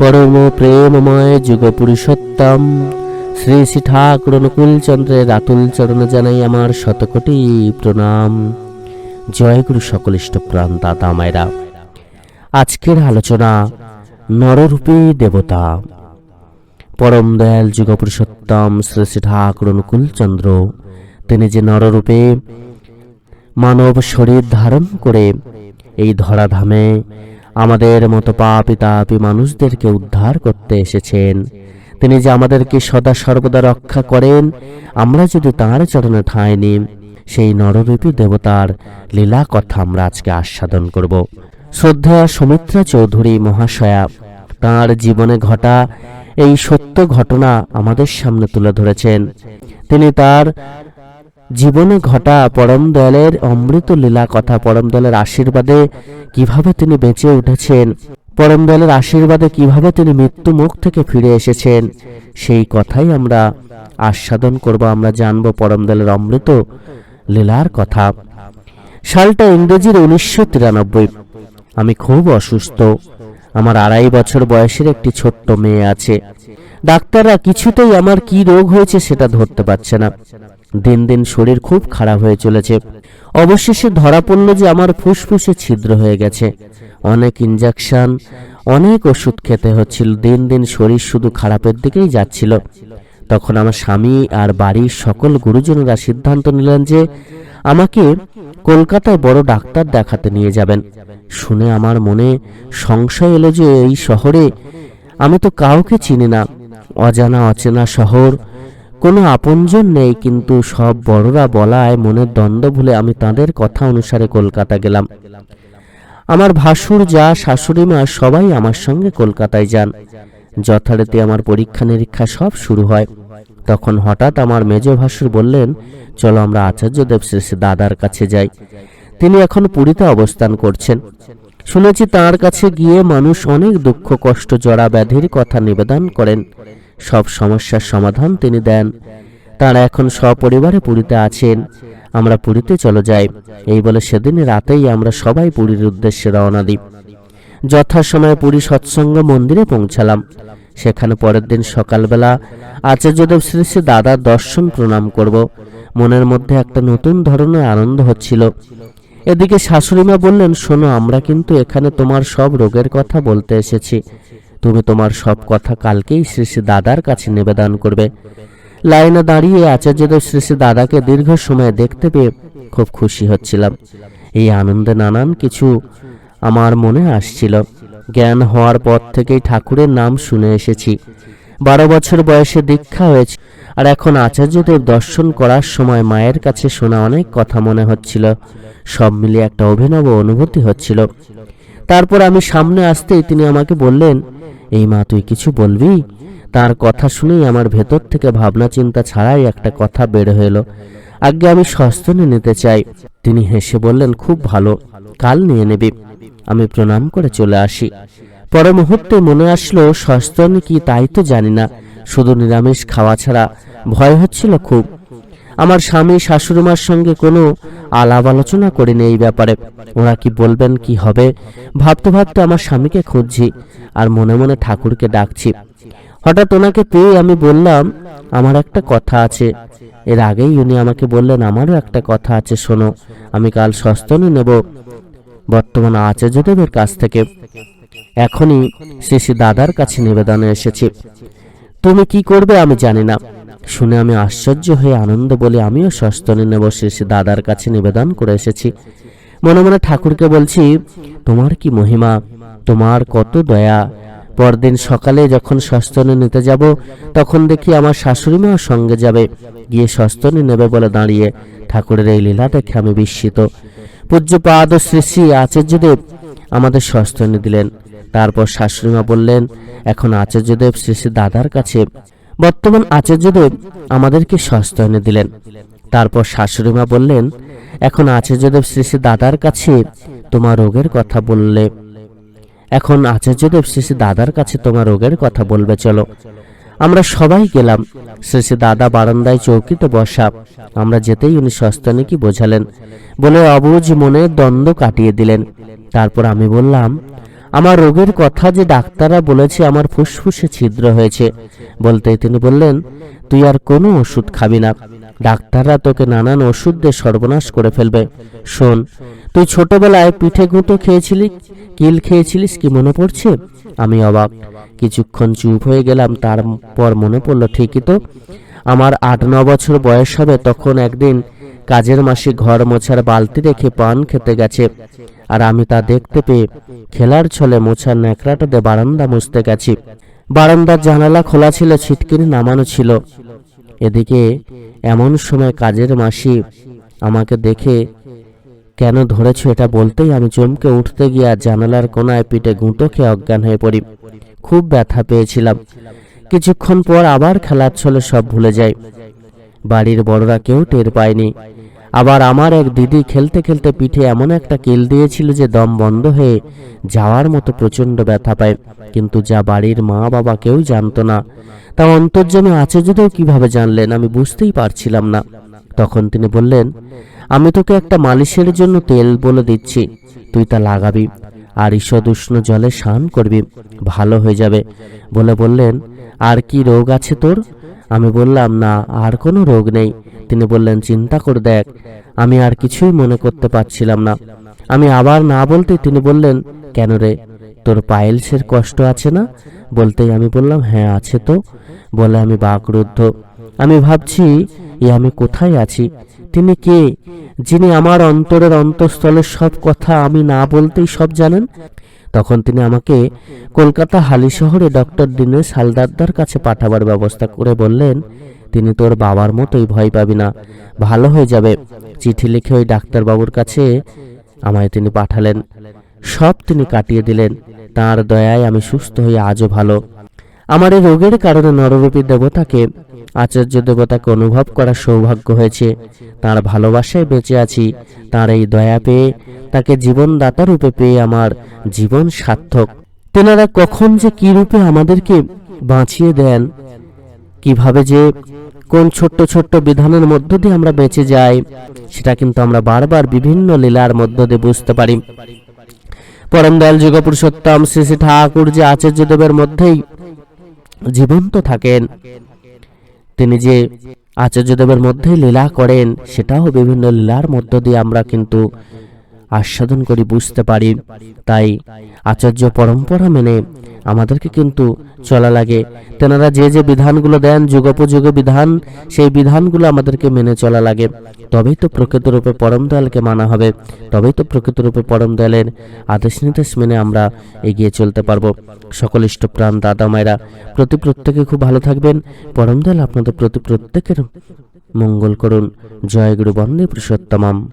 পরম প্রেমময় যুগ পুরুষোত্তম শ্রী শ্রী ঠাকুর অনুকূল চন্দ্রের আতুল চরণে জানাই আমার শতকোটি প্রণাম জয় গুরু সকল ইষ্টপ্রাণ দাদা মায়েরা আজকের আলোচনা নররূপী দেবতা। পরম দয়াল যুগ পুরুষোত্তম শ্রী শ্রী ঠাকুর অনুকূল চন্দ্র, তিনি যে নররূপে মানব শরীর ধারণ করে এই ধরাধামে আমাদের মতো পাপি তাপি মানুষদেরকে উদ্ধার করতে এসেছেন। তিনি যে আমাদেরকে সদা সর্বদা রক্ষা করেন, আমরা যদি তাঁর চরণে ঠাঁই নিই, সেই নররূপী দেবতার লীলা কথা আমরা আজকে আস্বাদন করব। শ্রদ্ধা সুমিত্রা চৌধুরী মহাশয়া, তাঁর জীবনে ঘটা এই সত্য ঘটনা আমাদের সামনে তুলে ধরেছেন। তিনি তার জীবনে ঘটা পরম দয়ালের অমৃত লীলা কথা, পরম দয়ালের আশীর্বাদে কীভাবে তিনি বেঁচে উঠেছেন? পরম দয়ালের আশীর্বাদে কীভাবে তিনি মৃত্যু মুখ থেকে ফিরে এসেছেন? সেই কথাই আমরা আস্বাদন করব, আমরা জানব পরম দয়ালের অমৃত লীলার কথা। সালটা ইংরেজির উনিশশো তিরানব্বই। আমি খুব অসুস্থ। আমার আড়াই বছর বয়সের একটি ছোট্ট মেয়ে আছে। ডাক্তাররা কিছুতেই আমার কি রোগ হয়েছে সেটা ধরতে পারছে না। দিন দিন শরীর খুব খারাপ হয়ে চলেছে। অবশেষে ধরা পড়ল যে আমার ফুসফুসে ছিদ্র হয়ে গেছে। অনেক ইঞ্জেকশন অনেক ওষুধ খেতে হচ্ছিল। দিন দিন শরীর শুধু খারাপের দিকেই যাচ্ছিল। তখন আমার স্বামী আর বাড়ির সকল গুরুজনেরা সিদ্ধান্ত নিলেন যে আমাকে কলকাতায় বড় ডাক্তার দেখাতে নিয়ে যাবেন। শুনে আমার মনে সংশয় এলো যে এই শহরে আমি তো কাউকে চিনি না। অজানা অচেনা শহর কোনো আপনজন নেই, কিন্তু সব বড়রা বলায় মনের দ্বন্দ্ব ভুলে আমি তাদের কথা অনুসারে কলকাতা গেলাম। আমার ভাসুর যা, শাশুড়ি মা সবাই আমার সঙ্গে কলকাতায় যান। যথারীতি আমার পরীক্ষা নিরীক্ষা সব শুরু হয়। তখন হঠাৎ আমার মেজ ভাসুর বললেন, চলো আমরা আচার্যদেব শ্রী শ্রী দাদার কাছে যাই। তিনি এখন পুরীতে অবস্থান করছেন। শুনেছি তার কাছে গিয়ে মানুষ অনেক দুঃখ, কষ্ট জড়া ব্যাধির কথা নিবেদন করেন। সব সমস্যার সমাধান তিনি দেন। তারা এখন সপরিবারে পুরীতে আছেন। আমরা পুরীতে চলে যাই। এই বলে সেদিন রাতেই আমরা সবাই পুরীর উদ্দেশ্যে রওনা দিই। যথাসময়ে পুরী সৎসঙ্গ মন্দিরে পৌঁছালাম। সেখানে পরের দিন সকালবেলা আচার্যদেব শ্রী শ্রী দাদার দর্শন প্রণাম করব। মনের মধ্যে একটা নতুন ধরনের আনন্দ হচ্ছিল। এদিকে শাশুড়িমা বললেন, শোনো, আমরা কিন্তু এখানে তোমার সব রোগের কথা বলতে এসেছি। তুমি তোমার সব কথা কালকেই শ্রী শ্রী দাদার কাছে নিবেদন করবে। লাইনে দাঁড়িয়ে আচার্যদেব শ্রী শ্রী দাদাকে দীর্ঘ সময় দেখতে পেয়ে খুব খুশি হচ্ছিলাম। এই আনন্দে নানান কিছু আমার মনে আসছিল। জ্ঞান হওয়ার পর থেকেই ঠাকুরের নাম শুনে এসেছি। বারো বছর বয়সে দীক্ষা হয়েছে আর এখন আচার্যদেব দর্শন করার সময় মায়ের কাছে শোনা অনেক কথা মনে হচ্ছিল। সব মিলিয়ে একটা অভিনব অনুভূতি হচ্ছিল। তারপর আমি সামনে আসতেই তিনি আমাকে বললেন, এই মা, তুই কিছু বলবি? তার কথা শুনেই আমার ভেতর থেকে ভাবনা চিন্তা ছাড়াই একটা কথা বের হলো আগে আমি সস্তনে নিতে চাই। তিনি হেসে বললেন, খুব ভালো, কাল নিয়ে নেবি। আমি প্রণাম করে চলে আসি। পরে মুহূর্তে মনে আসলো সস্তনে কি তাই তো জানি না, শুধু নিরামিষ খাওয়া ছাড়া ভয় হচ্ছিল খুব। আমার স্বামী, শাশুড়িমার সঙ্গে কোনো আলাপ আলোচনা করিনি এই ব্যাপারে। ওরা কি বলবেন, কি হবে? ভাবতে ভাবতে আমার স্বামীকে খুঁজছি আর মনে মনে ঠাকুরকে ডাকছি। হঠাৎ ওনাকে পেয়ে আমি বললাম, আমার একটা কথা আছে। এর আগেই উনি আমাকে বললেন, আমারও একটা কথা আছে, শোনো, আমি কাল সস্তনে নেব। বর্তমান আচার্যদেবের কাছ থেকে। এখনই শ্রী শ্রী দাদার কাছে নিবেদনে এসেছি। তুমি কি করবে আমি জানি না। শুনে আমি আশ্চর্য হয়ে আনন্দ বলে আমিও সস্তনে নেব শ্রী দাদার কাছে নিবেদন করে এসেছি। মনে মনে ঠাকুরকে বলছি, তোমার কি মহিমা? তোমার কত দয়া। পরদিন সকালে যখন সস্তনে নিতে যাব, তখন দেখি আমার শাশুড়ি মাও সঙ্গে যাবে। গিয়ে সস্তনে নেবে বলে দাঁড়িয়ে ঠাকুরের এই লীলা দেখে আমি বিস্মিত। পূজ্যপাদ শ্রী শ্রী আচার্যদেব আমাদের সস্তনে দিলেন। তারপর শাশুড়িমা বললেন, এখন আচার্যদেব শ্রী শ্রী দাদার কাছে বর্তমান আচার্যদেব আমাদেরকে সস্তনে দিলেন। তারপর শাশুড়িমা বললেন, এখন আচার্যদেব শ্রী শ্রী দাদার কাছে তোমার রোগের কথা বললে। এখন আচার্যদেব শ্রী শ্রী দাদার কাছে তোমার রোগের কথা বলবে, চলো। আমরা সবাই গেলাম। শ্রী শ্রী দাদা বারান্দায় চৌকিতে বসা। আমরা যেতেই উনি সস্তনে কি বোঝালেন। বলে অবুজ মনে দ্বন্দ্ব কাটিয়ে দিলেন। তারপর আমি বললাম আমার রোগের কথা যে ডাক্তাররা বলেছে, আমার ফুসফুসে ছিদ্র হয়েছে। বলতে তিনি বললেন, তুই আর কোনো ওষুধ খাবি না। ডাক্তাররা তোকে নানান ওষুধ দিয়ে সর্বনাশ করে ফেলবে। শোন, তুই ছোটবেলায় পিঠে গুঁতো খেয়েছিলি, কিল খেয়েছিলিস কি মনে পড়ছে? আমি অবাক। কিছুক্ষণ চুপ হয়ে গেলাম, তারপর মনে পড়ল, ঠিকই তো, আমার আট ন বছর বয়স হবে, তখন একদিন কাজের মাসি ঘর মোছার বালতি রেখে পান খেতে গেছে। আর আমি তা দেখতে পেয়ে খেলার ছলে মোছার ন্যাকড়াটা দিয়ে বারান্দা মুছতে গেছি। বারান্দার জানালা খোলা ছিল, ছিটকিনি নামানো ছিল। এদিকে এমন সময় কাজের মাসি আমাকে দেখে, কেন ধরেছ এটা বলতেই আমি চমকে উঠতে গিয়ে জানালার কোনায় পিঠে গুঁতো খেয়ে অজ্ঞান হয়ে পড়ি। খুব ব্যথা পেয়েছিলাম। কিছুক্ষণ পর আবার খেলার ছলে সব ভুলে যাই। বাড়ির বড়রা কেউ টের পায়নি। আবার আমার এক দিদি খেলতে খেলতে পিঠে এমন একটা কিল দিয়েছিল যে দম বন্ধ হয়ে যাওয়ার মতো প্রচণ্ড ব্যথা পায়। কিন্তু যা বাড়ির মা বাবা কেউ জানতো না। তা অন্তর্জমে আছে যদিও কীভাবে জানলেন আমি বুঝতেই পারছিলাম না। তখন তিনি বললেন, আমি তোকে একটা মালিশের জন্য তেল বলে দিচ্ছি। তুই তা লাগাবি আর ঈষদ উষ্ণ জলে স্নান করবি। ভালো হয়ে যাবে। বলে বললেন, আর কি রোগ আছে তোর? আমি বললাম, না, আর কোনো রোগ নেই। তিনি বললেন, চিন্তা করে দেখ, আমি আর কিছুই মনে করতে পারছিলাম না। আমি আবার না বলতে তিনি বললেন, কেন রে, তোর পাইলসের কষ্ট আছে না? বলতেই আমি বললাম হ্যাঁ আছে তো। বলে আমি বাকরুদ্ধ। আমি ভাবছি, এ আমি কোথায় আছি? তিনি কে? যিনি আমার অন্তরের অন্তঃস্থলের সব কথা আমি না বলতেই সব জানেন? তখন তিনি আমাকে কলকাতা হালি শহরে ডক্টর দীনেশ হালদারদার কাছে পাঠাবার ব্যবস্থা করে বললেন, তিনি তোর বাবার মতোই ভয় পাবি না, ভালো হয়ে যাবে। চিঠি লিখে ওই ডাক্তারবাবুর কাছে আমায় তিনি পাঠালেন। সব তিনি কাটিয়ে দিলেন। তার দয়ায় আমি সুস্থ হয়ে আজও ভালো। আমার এই রোগের কারণে নররূপী দেবতাকে, আচার্য দেবতাকে অনুভব করার সৌভাগ্য হয়েছে। তার ভালোবাসায় বেঁচে আছি। তার এই দয়া পেয়ে, তাকে জীবনদাতা রূপে পেয়ে আমার জীবন সার্থক। তেনারা কখন যে কি রূপে আমাদেরকে বাঁচিয়ে দেন, কীভাবে যে কোন ছোট্ট ছোট্ট বিধানের মধ্য দিয়ে আমরা বেঁচে যাই, সেটা কিন্তু আমরা বারবার বিভিন্ন লীলার মধ্য দিয়ে বুঝতে পারি। পরম দয়াল যুগ পুরুষোত্তম শ্রী শ্রী ঠাকুর যে আচার্য দেবের মধ্যেই জীবন্ত থাকেন, তিনি যে আচার্যদেবের মধ্যেই লীলা করেন, সেটাও বিভিন্ন লীলার মধ্য দিয়ে আমরা কিন্তু আস্বাদন করি, বুঝতে পারি। তাই আচার্য পরম্পরা মেনে আমাদেরকে কিন্তু চলা লাগে। তেনারা যে যে বিধানগুলো দেন, যুগোপযোগে বিধান, সেই বিধানগুলো আমাদেরকে মেনে চলা লাগে। তবেই তো প্রকৃতরূপে পরম দয়ালকে মানা হবে। তবেই তো প্রকৃতরূপে পরম দয়ালের আদেশ নির্দেশ মেনে আমরা এগিয়ে চলতে পারব। সকল ইষ্টপ্রাণ দাদা মায়েরা, প্রতি প্রত্যেকে খুব ভালো থাকবেন। পরম দয়াল আপনাদের প্রতি প্রত্যেকের মঙ্গল করুন। জয় গুরু বন্দে পুরুষোত্তমাম।